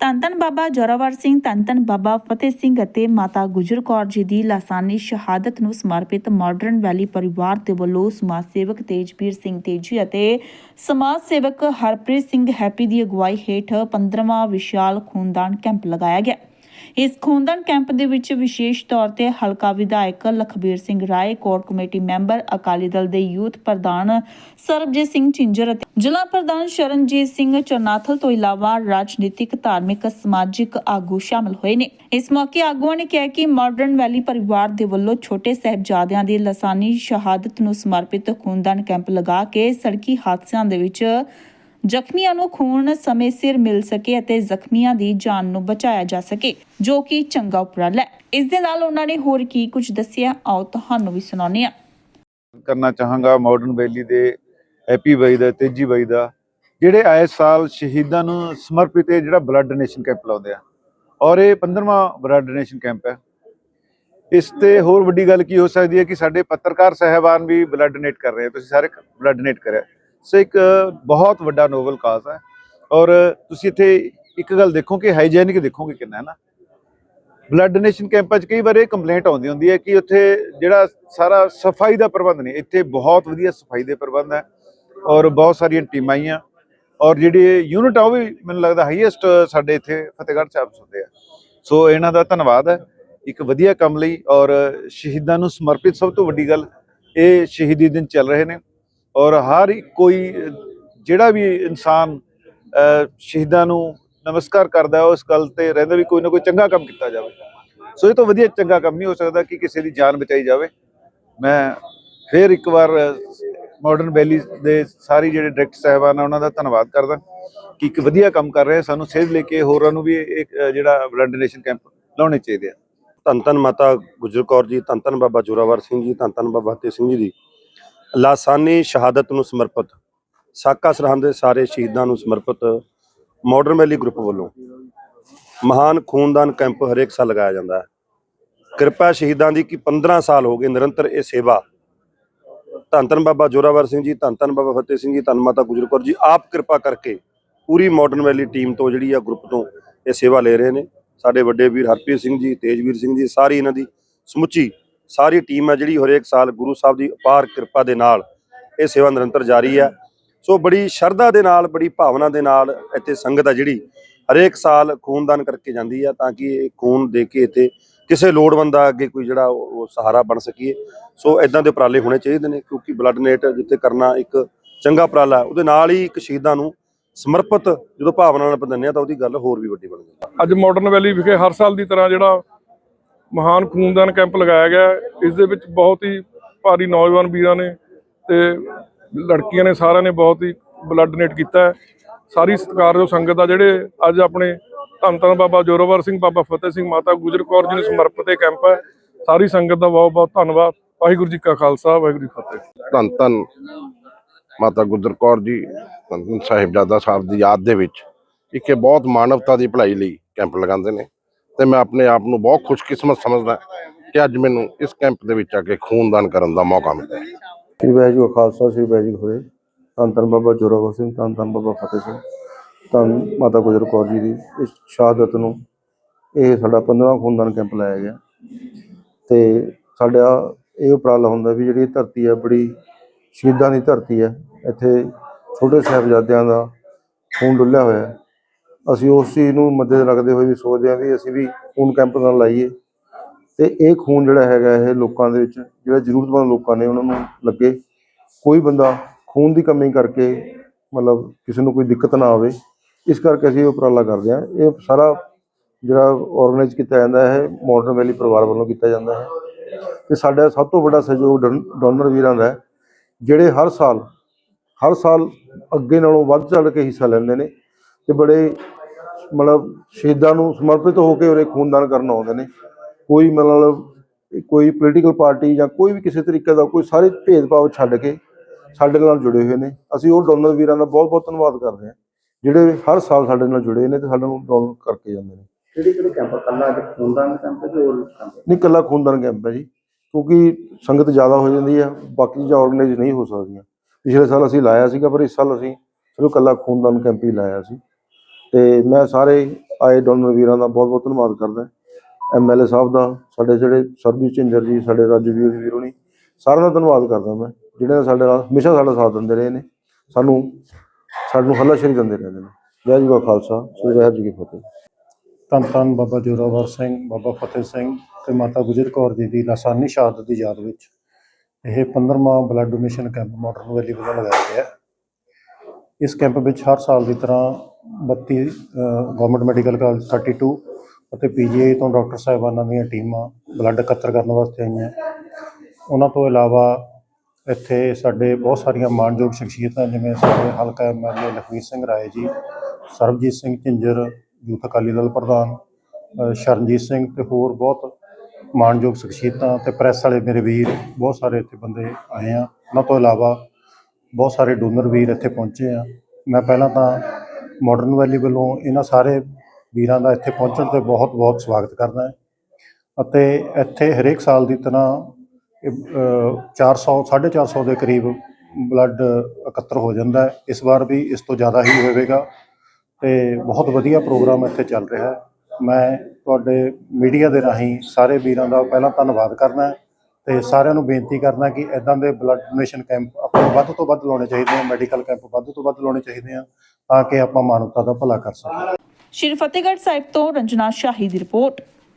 ਧੰਨ ਧੰਨ ਬਾਬਾ ਜੋਰਾਵਰ ਸਿੰਘ ਧੰਨ ਧੰਨ ਬਾਬਾ ਫਤਿਹ ਸਿੰਘ ਅਤੇ ਮਾਤਾ ਗੁਜਰ ਕੌਰ ਜੀ ਦੀ ਲਾਸਾਨੀ ਸ਼ਹਾਦਤ ਨੂੰ ਸਮਰਪਿਤ ਮਾਡਰਨ ਵੈਲੀ ਪਰਿਵਾਰ ਦੇ ਵੱਲੋਂ ਸਮਾਜ ਸੇਵਕ ਤੇਜਵੀਰ ਸਿੰਘ ਤੇਜੀ ਅਤੇ ਸਮਾਜ ਸੇਵਕ ਹਰਪ੍ਰੀਤ ਸਿੰਘ ਹੈਪੀ ਦੀ ਅਗਵਾਈ ਹੇਠ 15ਵਾਂ ਵਿਸ਼ਾਲ ਖੂਨਦਾਨ ਕੈਂਪ ਲਗਾਇਆ ਗਿਆ। ਇਸ ਖੂਨਦਾਨ ਕੈਂਪ ਦੇ ਵਿੱਚ ਵਿਸ਼ੇਸ਼ ਤੌਰ ਤੇ ਹਲਕਾ ਵਿਧਾਇਕ Lakhbir Singh Rai, core committee member Akali Dal ਦੇ ਯੂਥ ਪ੍ਰਧਾਨ ਸਰਬਜੀਤ ਸਿੰਘ ਝਿੰਜਰ ਅਤੇ ਜ਼ਿਲ੍ਹਾ ਪ੍ਰਧਾਨ ਸ਼ਰਨਜੀਤ ਸਿੰਘ ਚਰਨਾਥਲ ਤੋਂ ਇਲਾਵਾ ਰਾਜਨੀਤਿਕ, ਧਾਰਮਿਕ, ਸਮਾਜਿਕ ਆਗੂ ਸ਼ਾਮਲ ਹੋਏ ਨੇ। ਇਸ ਮੌਕੇ ਆਗੂਆਂ ਨੇ ਕਿਹਾ ਕਿ ਮਾਡਰਨ ਵੈਲੀ ਪਰਿਵਾਰ ਦੇ ਵੱਲੋਂ ਛੋਟੇ ਸਾਹਿਬਜ਼ਾਦਿਆਂ ਦੀ ਲਸਾਨੀ ਸ਼ਹਾਦਤ ਨੂੰ ਸਮਰਪਿਤ ਖੂਨਦਾਨ ਕੈਂਪ ਲਗਾ ਕੇ ਸੜਕੀ ਹਾਦਸਿਆਂ ਦੇ ਵਿੱਚ ਜ਼ਖਮੀਆਂ ਨੂੰ ਖੂਨ ਸਮੇਂ ਸਿਰ ਮਿਲ ਸਕੇ ਅਤੇ ਜ਼ਖਮੀਆਂ ਦੀ ਜਾਨ ਨੂੰ ਬਚਾਇਆ ਜਾ ਸਕੇ, ਜੋ ਕਿ ਚੰਗਾ ਉਪਰਾਲਾ ਹੈ। ਇਸ ਦੇ ਨਾਲ ਉਹਨਾਂ ਨੇ ਹੋਰ ਕੀ ਕੁਝ ਦੱਸਿਆ? ਆਓ ਤੁਹਾਨੂੰ ਵੀ ਸੁਣਾਉਂਦੇ ਹਾਂ। ਕਰਨਾ ਚਾਹਾਂਗਾ ਮਾਡਰਨ ਵੈਲੀ ਦੇ ਹੈਪੀ ਬਾਈ ਦਾ, ਤੇਜੀ ਬਾਈ ਦਾ, ਜਿਹੜੇ ਆਏ ਸਾਲ ਸ਼ਹੀਦਾਂ ਨੂੰ ਸਮਰਪਿਤ ਇਹ ਜਿਹੜਾ ਬਲੱਡ ਡੋਨੇਸ਼ਨ ਕੈਂਪ ਲਾਉਂਦੇ ਆ। ਔਰ ਇਹ 15ਵਾਂ ਬਲੱਡ ਡੋਨੇਸ਼ਨ ਕੈਂਪ ਹੈ। ਇਸ ਤੇ ਹੋਰ ਵੱਡੀ ਗੱਲ ਕੀ ਹੋ ਸਕਦੀ ਹੈ ਕਿ ਸਾਡੇ ਪੱਤਰਕਾਰ ਸਹਿਬਾਨ ਵੀ ਬਲੱਡ ਡੋਨੇਟ ਕਰ ਰਹੇ ਆ। ਤੁਸੀਂ ਸਾਰੇ ਬਲੱਡ ਡੋਨੇਟ ਕਰਿਆ। ਸੋ ਇੱਕ ਬਹੁਤ ਵੱਡਾ ਨੋਬਲ ਕਾਜ਼ ਹੈ। ਔਰ ਤੁਸੀਂ ਇੱਥੇ ਇੱਕ ਗੱਲ ਦੇਖੋ ਕਿ ਹਾਈਜੀਨਿਕ ਦੇਖੋਗੇ ਕਿੰਨਾ, ਹੈ ਨਾ? ਬਲੱਡ ਡੋਨੇਸ਼ਨ ਕੈਂਪਾਂ 'ਚ ਕਈ ਵਾਰ ਇਹ ਕੰਪਲੇਂਟ ਆਉਂਦੀ ਹੁੰਦੀ ਹੈ ਕਿ ਉੱਥੇ ਜਿਹੜਾ ਸਾਰਾ ਸਫ਼ਾਈ ਦਾ ਪ੍ਰਬੰਧ ਨਹੀਂ, ਇੱਥੇ ਬਹੁਤ ਵਧੀਆ ਸਫ਼ਾਈ ਦੇ ਪ੍ਰਬੰਧ ਹੈ ਔਰ ਬਹੁਤ ਸਾਰੀਆਂ ਟੀਮਾਂ ਆਈਆਂ। ਔਰ ਜਿਹੜੀ ਯੂਨਿਟ ਆ, ਉਹ ਵੀ ਮੈਨੂੰ ਲੱਗਦਾ ਹਾਈਐਸਟ ਸਾਡੇ ਇੱਥੇ ਫਤਿਹਗੜ੍ਹ ਸਾਹਿਬ 'ਚ ਹੁੰਦੇ ਆ। ਸੋ ਇਹਨਾਂ ਦਾ ਧੰਨਵਾਦ ਹੈ। ਇੱਕ ਵਧੀਆ ਕੰਮ ਲਈ ਔਰ ਸ਼ਹੀਦਾਂ ਨੂੰ ਸਮਰਪਿਤ ਸਭ ਤੋਂ ਵੱਡੀ ਗੱਲ, ਇਹ ਸ਼ਹੀਦੀ ਦਿਨ ਚੱਲ ਰਹੇ ਨੇ। ਔਰ ਹਰ ਇੱਕ ਕੋਈ ਜਿਹੜਾ ਵੀ ਇਨਸਾਨ ਸ਼ਹੀਦਾਂ ਨੂੰ ਨਮਸਕਾਰ ਕਰਦਾ ਉਸ ਗੱਲ ਤੇ ਰਹਿੰਦਾ ਵੀ ਕੋਈ ਨਾ ਕੋਈ ਚੰਗਾ ਕੰਮ ਕੀਤਾ ਜਾਵੇ। ਸੋ ਇਹ ਤੋਂ ਵਧੀਆ ਚੰਗਾ ਕੰਮ ਨਹੀਂ ਹੋ ਸਕਦਾ ਕਿ ਕਿਸੇ ਦੀ ਜਾਨ ਬਚਾਈ ਜਾਵੇ। ਮੈਂ ਫਿਰ ਇੱਕ ਵਾਰ ਮਾਡਰਨ ਵੈਲੀ ਦੇ ਸਾਰੇ ਜਿਹੜੇ ਡਾਇਰੈਕਟਰ ਸਾਹਿਬਾਨ ਆ, ਉਹਨਾਂ ਦਾ ਧੰਨਵਾਦ ਕਰਦਾ ਕਿ ਇੱਕ ਵਧੀਆ ਕੰਮ ਕਰ ਰਹੇ ਸਾਨੂੰ ਸੇਧ ਲੈ ਕੇ ਹੋਰਾਂ ਨੂੰ ਵੀ ਇੱਕ ਜਿਹੜਾ ਬਲੱਡ ਡੋਨੇਸ਼ਨ ਕੈਂਪ ਲਾਉਣੇ ਚਾਹੀਦੇ ਆ। ਧੰਨ ਧੰਨ ਮਾਤਾ ਗੁਜਰ ਕੌਰ ਜੀ ਧੰਨ ਧੰਨ ਬਾਬਾ ਜੋਰਾਵਰ ਸਿੰਘ ਜੀ ਧੰਨ ਧੰਨ ਬਾਬਾ ਫਤਿਹ ਸਿੰਘ ਜੀ ਦੀ। ਲਾਸਾਨੀ ਸ਼ਹਾਦਤ ਨੂੰ ਸਮਰਪਿਤ, ਸਾਕਾ ਸਰਹੰਦ ਦੇ ਸਾਰੇ ਸ਼ਹੀਦਾਂ ਨੂੰ ਸਮਰਪਿਤ ਮਾਡਰਨ ਵੈਲੀ ਗਰੁੱਪ ਵੱਲੋਂ ਮਹਾਨ ਖੂਨਦਾਨ ਕੈਂਪ ਹਰੇਕ ਸਾਲ ਲਗਾਇਆ ਜਾਂਦਾ ਹੈ। ਕਿਰਪਾ ਸ਼ਹੀਦਾਂ ਦੀ ਕਿ 15 ਸਾਲ ਹੋ ਗਏ ਨਿਰੰਤਰ ਇਹ ਸੇਵਾ। ਧੰਨ ਧੰਨ ਬਾਬਾ ਜੋਰਾਵਰ ਸਿੰਘ ਜੀ, ਧੰਨ ਧੰਨ ਬਾਬਾ ਫਤਿਹ ਸਿੰਘ ਜੀ, ਧੰਨ ਮਾਤਾ ਗੁਜਰ ਕੌਰ ਜੀ, ਆਪ ਕਿਰਪਾ ਕਰਕੇ ਪੂਰੀ ਮਾਡਰਨ ਵੈਲੀ ਟੀਮ ਤੋਂ ਜਿਹੜੀ ਆ ਗਰੁੱਪ ਤੋਂ ਇਹ ਸੇਵਾ ਲੈ ਰਹੇ ਨੇ। ਸਾਡੇ ਵੱਡੇ ਵੀਰ ਹਰਪ੍ਰੀਤ ਸਿੰਘ ਜੀ, ਤੇਜਵੀਰ ਸਿੰਘ ਜੀ, ਸਾਰੀ ਇਹਨਾਂ ਦੀ ਸਮੁੱਚੀ ਸਾਰੀ ਟੀਮ ਹੈ ਜਿਹੜੀ ਹਰੇਕ ਸਾਲ ਗੁਰੂ ਸਾਹਿਬ ਦੀ ਅਪਾਰ ਕਿਰਪਾ ਦੇ ਨਾਲ ਇਹ ਸੇਵਾ ਨਿਰੰਤਰ ਜਾਰੀ ਹੈ। ਸੋ ਬੜੀ ਸ਼ਰਧਾ ਦੇ ਨਾਲ, ਬੜੀ ਭਾਵਨਾ ਦੇ ਨਾਲ ਇੱਥੇ ਸੰਗਤ ਆ ਜਿਹੜੀ ਹਰੇਕ ਸਾਲ ਖੂਨਦਾਨ ਕਰਕੇ ਜਾਂਦੀ ਆ ਤਾਂ ਕਿ ਇਹ ਖੂਨ ਦੇ ਕੇ ਇੱਥੇ ਕਿਸੇ ਲੋੜਵੰਦ ਦਾ ਅੱਗੇ ਕੋਈ ਜਿਹੜਾ ਉਹ ਸਹਾਰਾ ਬਣ ਸਕੀਏ। ਸੋ ਇਦਾਂ ਦੇ ਉਪਰਾਲੇ ਹੋਣੇ ਚਾਹੀਦੇ ਨੇ ਕਿਉਂਕਿ ਬਲੱਡ ਡੋਨੇਟ ਜਿੱਥੇ ਕਰਨਾ ਇੱਕ ਚੰਗਾ ਉਪਰਾਲਾ ਉਹਦੇ ਨਾਲ ਹੀ ਇੱਕ ਸ਼ਹੀਦਾਂ ਨੂੰ ਸਮਰਪਿਤ ਜਦੋਂ ਭਾਵਨਾ ਨਾਲ ਬੰਦਨੇ ਆ ਤਾਂ ਉਹਦੀ ਗੱਲ ਹੋਰ ਵੀ ਵੱਡੀ ਬਣ ਜਾਂਦੀ ਅੱਜ ਮਾਡਰਨ ਵੈਲੀ ਵਿਖੇ ਹਰ ਸਾਲ ਦੀ ਤਰ੍ਹਾਂ ਜਿਹੜਾ ਮਹਾਨ ਖੂਨਦਾਨ ਕੈਂਪ ਲਗਾਇਆ ਗਿਆ ਹੈ, ਇਸ ਦੇ ਵਿੱਚ ਬਹੁਤ ਹੀ ਭਾਰੀ ਨੌਜਵਾਨ ਵੀਰਾਂ ਨੇ ਤੇ ਲੜਕੀਆਂ ਨੇ ਸਾਰਿਆਂ ਨੇ ਬਹੁਤ ਹੀ ਬਲੱਡ ਡੋਨੇਟ ਕੀਤਾ ਸਾਰੀ ਸਤਿਕਾਰਯੋਗ ਸੰਗਤ ਆ ਜਿਹੜੇ ਅੱਜ ਆਪਣੇ ਧੰਨ ਧੰਨ ਬਾਬਾ ਜੋਰਾਵਰ ਸਿੰਘ ਬਾਬਾ ਫਤਿਹ ਸਿੰਘ ਮਾਤਾ ਗੁਜਰ ਕੌਰ ਜੀ ਨੂੰ ਸਮਰਪਿਤ ਇਹ ਕੈਂਪ ਹੈ। ਸਾਰੀ ਸੰਗਤ ਦਾ ਬਹੁਤ ਬਹੁਤ ਧੰਨਵਾਦ। ਵਾਹਿਗੁਰੂ ਜੀ ਕਾ ਖਾਲਸਾ ਵਾਹਿਗੁਰੂ ਜੀ ਫਤਿਹ। ਧੰਨ ਧੰਨ ਮਾਤਾ ਗੁਜਰ ਕੌਰ ਜੀ ਧੰਨ ਸਾਹਿਬਜ਼ਾਦਾ ਸਾਹਿਬ ਦੀ ਯਾਦ ਦੇ ਵਿੱਚ ਇੱਕ ਬਹੁਤ ਮਾਨਵਤਾ ਦੀ ਭਲਾਈ ਲਈ ਕੈਂਪ ਲਗਾਉਂਦੇ ਨੇ। ਤੇ ਮੈਂ ਆਪਣੇ ਆਪ ਨੂੰ ਬਹੁਤ ਖੁਸ਼ਕਿਸਮਤ ਸਮਝਦਾ ਕਿ ਅੱਜ ਮੈਨੂੰ ਇਸ ਕੈਂਪ ਦੇ ਵਿੱਚ ਆ ਕੇ ਖੂਨਦਾਨ ਕਰਨ ਦਾ ਮੌਕਾ ਮਿਲਿਆ। ਸ੍ਰੀ ਵਾਹਿਗੁਰੂ ਕਾ ਖਾਲਸਾ, ਸ੍ਰੀ ਵਾਹਿਗੁਰੂ ਹੋਏ ਧੰਨ ਧੰਨ ਬਾਬਾ ਜੋਰਾਵਰ ਸਿੰਘ, ਧੰਨ ਧੰਨ ਬਾਬਾ ਫਤਿਹ ਸਿੰਘ। ਧੰਨ ਮਾਤਾ ਗੁਜਰ ਕੌਰ ਜੀ ਦੀ ਇਸ ਸ਼ਹਾਦਤ ਨੂੰ ਇਹ ਸਾਡਾ 15ਵਾਂ ਖੂਨਦਾਨ ਕੈਂਪ ਲਾਇਆ ਗਿਆ। ਤੇ ਸਾਡਾ ਇਹ ਉਪਰਾਲਾ ਹੁੰਦਾ ਵੀ ਜਿਹੜੀ ਧਰਤੀ ਹੈ ਬੜੀ ਸ਼ਹੀਦਾਂ ਦੀ ਧਰਤੀ ਹੈ ਇੱਥੇ ਛੋਟੇ ਸਾਹਿਬਜ਼ਾਦਿਆਂ ਦਾ ਖੂਨ ਡੁੱਲਿਆ ਹੋਇਆ। ਅਸੀਂ ਉਸ ਚੀਜ਼ ਨੂੰ ਮੱਦੇ ਰੱਖਦੇ ਹੋਏ ਵੀ ਸੋਚਦੇ ਹਾਂ ਵੀ ਅਸੀਂ ਵੀ ਖੂਨ ਕੈਂਪ ਨਾਲ ਲਾਈਏ। ਤੇ ਇਹ ਖੂਨ ਜਿਹੜਾ ਹੈਗਾ ਇਹ ਲੋਕਾਂ ਦੇ ਵਿੱਚ, ਜਿਹੜਾ ਜ਼ਰੂਰਤਮੰਦ ਲੋਕਾਂ ਨੇ ਉਹਨਾਂ ਨੂੰ ਲੱਗੇ। ਕੋਈ ਬੰਦਾ ਖੂਨ ਦੀ ਕਮੀ ਕਰਕੇ ਮਤਲਬ ਕਿਸੇ ਨੂੰ ਕੋਈ ਦਿੱਕਤ ਨਾ ਆਵੇ, ਇਸ ਕਰਕੇ ਅਸੀਂ ਇਹ ਉਪਰਾਲਾ ਕਰਦੇ ਹਾਂ। ਇਹ ਸਾਰਾ ਜਿਹੜਾ ਆਰਗੇਨਾਈਜ਼ ਕੀਤਾ ਜਾਂਦਾ ਹੈ ਮਾਡਰਨ ਵੈਲੀ ਪਰਿਵਾਰ ਵੱਲੋਂ ਕੀਤਾ ਜਾਂਦਾ ਹੈ। ਤੇ ਸਾਡਾ ਸਭ ਤੋਂ ਵੱਡਾ ਸਹਿਯੋਗ ਡੋਨਰ ਵੀਰਾਂ ਦਾ ਜਿਹੜੇ ਹਰ ਸਾਲ ਹਰ ਸਾਲ ਅੱਗੇ ਨਾਲੋਂ ਵੱਧ ਚੜ ਕੇ ਹਿੱਸਾ ਲੈਂਦੇ ਨੇ। ਤੇ ਬੜੇ ਮਤਲਬ ਸ਼ਹੀਦਾਂ ਨੂੰ ਸਮਰਪਿਤ ਹੋ ਕੇ ਉਰੇ ਖੂਨਦਾਨ ਕਰਨ ਆਉਂਦੇ ਨੇ। ਕੋਈ ਮਤਲਬ ਕੋਈ ਪੋਲੀਟੀਕਲ ਪਾਰਟੀ ਜਾਂ ਕੋਈ ਵੀ ਕਿਸੇ ਤਰੀਕੇ ਦਾ ਕੋਈ ਸਾਰੇ ਭੇਦਭਾਵ ਛੱਡ ਕੇ ਸਾਡੇ ਨਾਲ ਜੁੜੇ ਹੋਏ ਨੇ। ਅਸੀਂ ਉਹ ਡੋਨਰ ਵੀਰਾਂ ਦਾ ਬਹੁਤ ਬਹੁਤ ਧੰਨਵਾਦ ਕਰਦੇ ਹਾਂ ਜਿਹੜੇ ਹਰ ਸਾਲ ਸਾਡੇ ਨਾਲ ਜੁੜੇ ਨੇ ਤੇ ਸਾਡੇ ਨੂੰ ਡੋਨਰ ਕਰਕੇ ਜਾਂਦੇ ਨੇ। ਕਿਹੜੇ ਕਿਹੜੇ ਕੈਂਪ ਕੱਲਾ ਅੱਜ ਖੂਨਦਾਨ ਕੈਂਪ ਤੇ ਹੋਰ ਕੈਂਪ ਨਹੀਂ ਇਕੱਲਾ ਖੂਨਦਾਨ ਕੈਂਪ ਹੈ ਜੀ ਕਿਉਂਕਿ ਸੰਗਤ ਜ਼ਿਆਦਾ ਹੋ ਜਾਂਦੀ ਹੈ ਬਾਕੀ ਚੀਜ਼ਾਂ ਆਰਗੇਨਾਈਜ਼ ਨਹੀਂ ਹੋ ਸਕਦੀਆਂ। ਪਿਛਲੇ ਸਾਲ ਅਸੀਂ ਲਾਇਆ ਸੀਗਾ ਪਰ ਇਸ ਸਾਲ ਅਸੀਂ ਸਿਰਫ ਇਕੱਲਾ ਖੂਨਦਾਨ ਕੈਂਪ ਹੀ ਲਾਇਆ ਸੀ। ਤੇ ਮੈਂ ਸਾਰੇ ਆਏ ਡੋਨਰ ਵੀਰਾਂ ਦਾ ਬਹੁਤ ਬਹੁਤ ਧੰਨਵਾਦ ਕਰਦਾ। ਐਮਐਲਏ ਸਾਹਿਬ ਦਾ, ਸਾਡੇ ਜਿਹੜੇ ਸਰਬਜੀਤ ਝਿੰਜਰ ਜੀ, ਸਾਡੇ ਰਾਜਵੀਰ ਵੀਰ ਹੋਣੀ ਸਾਰਿਆਂ ਦਾ ਧੰਨਵਾਦ ਕਰਦਾ ਮੈਂ, ਜਿਹੜੇ ਸਾਡੇ ਨਾਲ ਹਮੇਸ਼ਾ ਸਾਡਾ ਸਾਥ ਦਿੰਦੇ ਰਹੇ ਨੇ। ਸਾਨੂੰ ਸਾਨੂੰ ਹੱਲਾਸ਼ੇਰੀ ਦਿੰਦੇ ਰਹਿੰਦੇ ਨੇ। ਜੈ ਜੀ ਕਾ ਖਾਲਸਾ, ਸ੍ਰੀ ਵਾਹਿਗੁਰੂ ਜੀ ਕੀ ਫਤਿਹ। ਧੰਨ ਧੰਨ ਬਾਬਾ ਜੋਰਾਵਰ ਸਿੰਘ, ਬਾਬਾ ਫਤਿਹ ਸਿੰਘ ਤੇ ਮਾਤਾ ਗੁਜਰ ਕੌਰ ਜੀ ਦੀ ਲਾਸਾਨੀ ਸ਼ਹਾਦਤ ਦੀ ਯਾਦ ਵਿੱਚ ਇਹ 15ਵਾਂ blood donation camp modern valley ਵੱਲੋਂ ਲਗਾਇਆ ਗਿਆ। ਇਸ ਕੈਂਪ ਵਿੱਚ ਹਰ ਸਾਲ ਦੀ ਤਰ੍ਹਾਂ 32 ਗਵਰਨਮੈਂਟ ਮੈਡੀਕਲ ਕਾਲਜ 32 ਅਤੇ ਪੀਜੀਆਈ ਤੋਂ ਡਾਕਟਰ ਸਾਹਿਬਾਨਾਂ ਦੀਆਂ ਟੀਮਾਂ ਬਲੱਡ ਇਕੱਤਰ ਕਰਨ ਵਾਸਤੇ ਆਈਆਂ। ਉਹਨਾਂ ਤੋਂ ਇਲਾਵਾ ਇੱਥੇ ਸਾਡੇ ਬਹੁਤ ਸਾਰੀਆਂ ਮਾਣਯੋਗ ਸ਼ਖਸੀਅਤਾਂ ਜਿਵੇਂ ਸਾਡੇ ਹਲਕਾ ਐਮਐਲਏ ਲਖਵੀਰ ਸਿੰਘ ਰਾਏ ਜੀ, ਸਰਬਜੀਤ ਸਿੰਘ ਝਿੰਜਰ, ਯੂਥ ਅਕਾਲੀ ਦਲ ਪ੍ਰਧਾਨ ਸ਼ਰਨਜੀਤ ਸਿੰਘ ਤੇ ਹੋਰ ਬਹੁਤ ਮਾਣਯੋਗ ਸ਼ਖਸੀਅਤਾਂ ਤੇ ਪ੍ਰੈਸ ਵਾਲੇ ਮੇਰੇ ਵੀਰ, ਬਹੁਤ ਸਾਰੇ ਇੱਥੇ ਬੰਦੇ ਆਏ ਆ। ਉਹਨਾਂ ਤੋਂ ਇਲਾਵਾ ਬਹੁਤ ਸਾਰੇ ਡੋਨਰ ਵੀਰ ਇੱਥੇ ਪਹੁੰਚੇ ਆ। ਮੈਂ ਪਹਿਲਾਂ ਤਾਂ ਮਾਡਰਨ ਵੈਲੀ ਵੱਲੋਂ ਇਹਨਾਂ ਸਾਰੇ ਵੀਰਾਂ ਦਾ ਇੱਥੇ ਪਹੁੰਚਣ ਤੇ ਬਹੁਤ ਬਹੁਤ ਸਵਾਗਤ ਕਰਦਾ ਹਾਂ। ਅਤੇ ਇੱਥੇ ਹਰੇਕ ਸਾਲ ਦੀ ਤਰ੍ਹਾਂ ਇਹ, ਅ, 400 450 ਦੇ ਕਰੀਬ ਬਲੱਡ ਇਕੱਤਰ ਹੋ ਜਾਂਦਾ ਹੈ। ਇਸ ਵਾਰ ਵੀ ਇਸ ਤੋਂ ਜ਼ਿਆਦਾ ਹੀ ਹੋਵੇਗਾ ਤੇ ਬਹੁਤ ਵਧੀਆ ਪ੍ਰੋਗਰਾਮ ਇੱਥੇ ਚੱਲ ਰਿਹਾ ਹੈ। ਮੈਂ ਤੁਹਾਡੇ ਮੀਡੀਆ ਦੇ ਰਾਹੀਂ ਸਾਰੇ ਵੀਰਾਂ ਦਾ ਪਹਿਲਾਂ ਧੰਨਵਾਦ ਕਰਨਾ ਤੇ ਸਾਰਿਆਂ ਨੂੰ ਬੇਨਤੀ ਕਰਨਾ ਕਿ ਇਦਾਂ ਦੇ ਬਲੱਡ ਡੋਨੇਸ਼ਨ ਕੈਂਪ ਆਪਾਂ ਨੂੰ ਵੱਧ ਤੋਂ ਵੱਧ ਲਾਉਣੇ ਚਾਹੀਦੇ ਆ ਮੈਡੀਕਲ ਕੈਂਪ ਵੱਧ ਤੋਂ ਵੱਧ ਲਾਉਣੇ ਚਾਹੀਦੇ ਆ, ਤਾਂ ਕਿ ਆਪਾਂ ਮਾਨਵਤਾ ਦਾ ਭਲਾ ਕਰ ਸਕੀਏ। ਸ਼੍ਰੀ ਫਤਿਹਗੜ੍ਹ ਸਾਹਿਬ ਤੋਂ ਰੰਜਨਾ ਸ਼ਾਹੀ ਦੀ ਰਿਪੋਰਟ।